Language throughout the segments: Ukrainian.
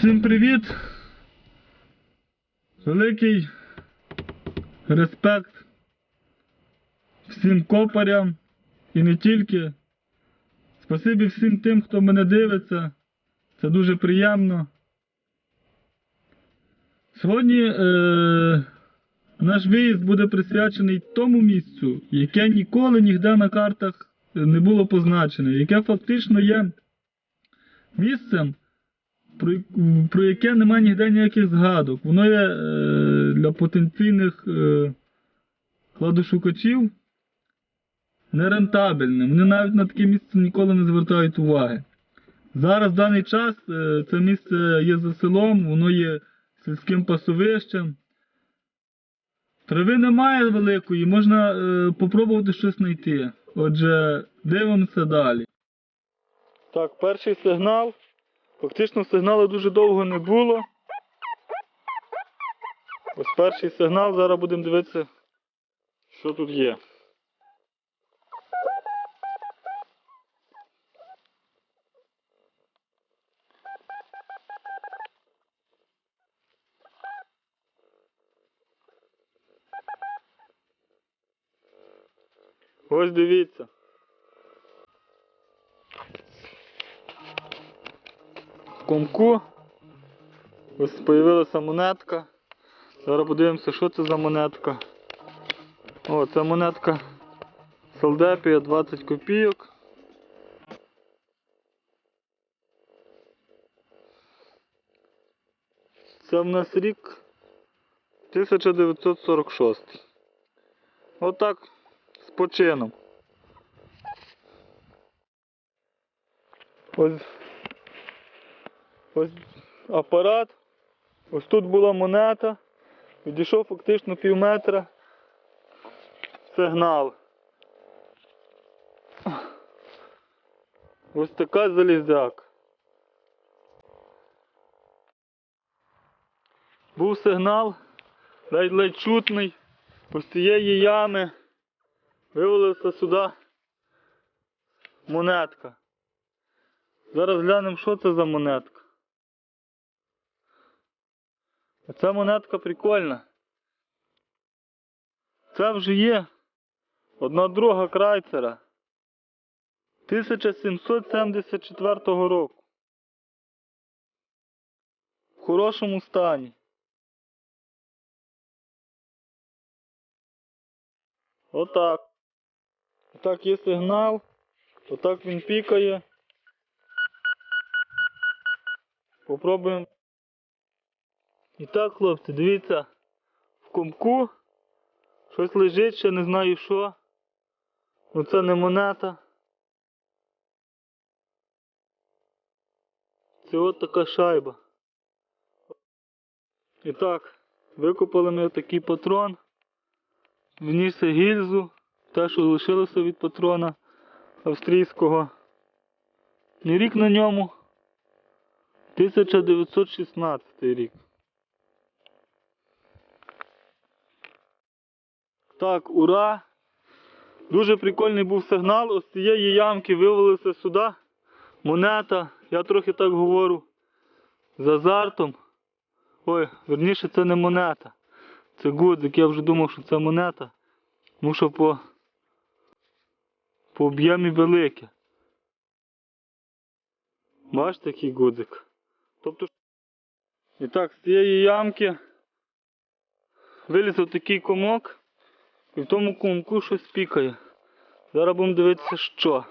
Всім привіт! Великий респект всім копарям і не тільки. Спасибі всім тим, хто мене дивиться. Це дуже приємно. Сьогодні е, наш виїзд буде присвячений тому місцю, яке ніколи ніде на картах не було позначене, яке фактично є місцем, про, про яке немає ніде ніяких згадок. Воно є е, для потенційних е, кладошукачів нерентабельним. Вони навіть на таке місце ніколи не звертають уваги. Зараз в даний час е, це місце є за селом, воно є сільським пасовищем. Трави немає великої, можна е, щось знайти. Отже, дивимося далі. Так, перший сигнал. Фактично сигналу дуже довго не було. Ось перший сигнал, зараз будемо дивитися, що тут є. Ось дивіться. Комку ось з'явилася монетка. Зараз подивимося, що це за монетка. О, це монетка Солдепія 20 копійок. Це в нас рік 1946. Отак з почином. Ось, ось апарат. Ось тут була монета. Відійшов фактично пів метра. Сигнал. Ось така залізяк. Був сигнал, ледь-ледь чутний. Ось цієї ями вивалилася сюди монетка. Зараз глянемо, що це за монетка. Оця монетка прикольна. Це вже є одна друга крайцера 1774 року. В хорошому стані. Отак. Отак є сигнал. Отак він пікає. Попробуємо. І так, хлопці, дивіться, в комку щось лежить, ще не знаю що. Ну це не монета. Це от така шайба. І так, викопали ми такий патрон. Вніс гільзу, те, що лишилося від патрона австрійського. І рік на ньому 1916 рік. Так, ура! Дуже прикольний був сигнал. Ось з цієї ямки вивалилася сюди монета. Я трохи так говорю з азартом. Ой, верніше це не монета. Це гудзик, я вже думав, що це монета. Тому що по, по об'ємі велике. Бачите, який гудзик? Тобто, і так, з цієї ямки виліз такий комок. І в тому комку щось пікає. Зараз будемо дивитися, що.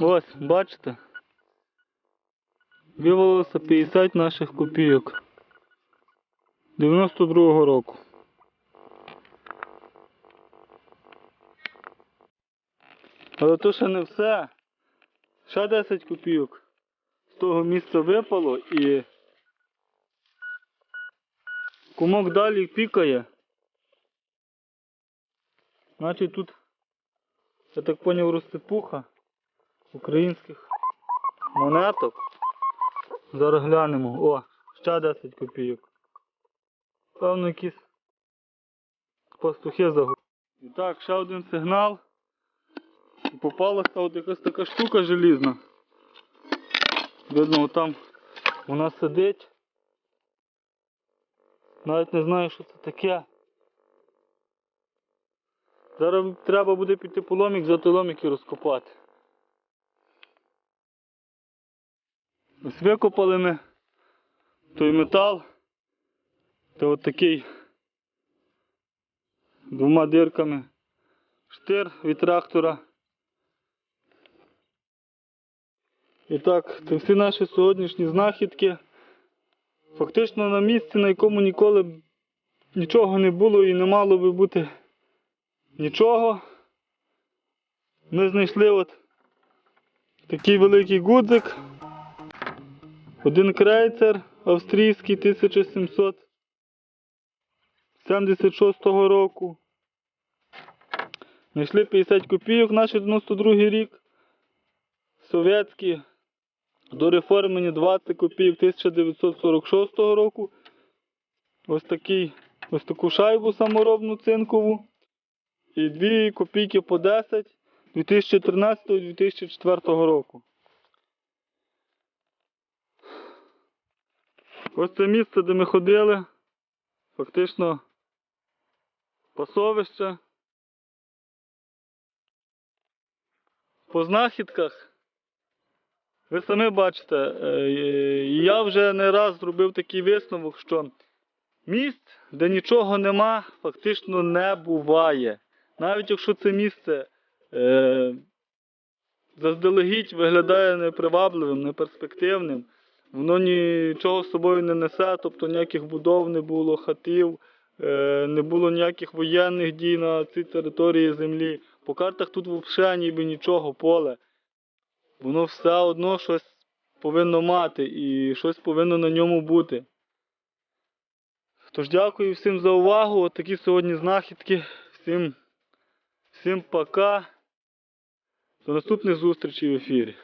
Ось, бачите? Вивалилося 50 наших копійок. 92-го року. Але то ще не все. Ще 10 копійок. З того місця випало і кумок далі пікає. Значить тут, я так поняв, розсипуха українських монеток. Зараз глянемо. О, ще 10 копійок. Певно якісь пастухи загубили. І так, ще один сигнал. І попалася от якась така штука желізна. Видно, там вона сидить. Навіть не знаю, що це таке. Зараз треба буде піти по ломік, взяти ломік і розкопати. Ось викопали ми той метал. Це от такий двома дирками штир від трактора. І так, це всі наші сьогоднішні знахідки. Фактично на місці, на якому ніколи нічого не було і не мало би бути нічого. Ми знайшли от такий великий гудзик. Один крейцер австрійський 1776 року. Знайшли 50 копійок, наш 92 рік. Совєтські до реформені 20 копійок 1946 року. Ось такий, ось таку шайбу саморобну цинкову. І 2 копійки по 10 2013-2004 року. Ось це місце, де ми ходили. Фактично пасовище. По знахідках. Ви самі бачите, е, я вже не раз зробив такий висновок, що місць, де нічого нема, фактично не буває. Навіть якщо це місце е, заздалегідь виглядає непривабливим, неперспективним, воно нічого з собою не несе, тобто ніяких будов не було, хатів, е, не було ніяких воєнних дій на цій території землі. По картах тут взагалі ніби нічого, поле. Воно все одно щось повинно мати і щось повинно на ньому бути. Тож дякую всім за увагу. От такі сьогодні знахідки. Всім, всім пока. До наступних зустрічей в ефірі.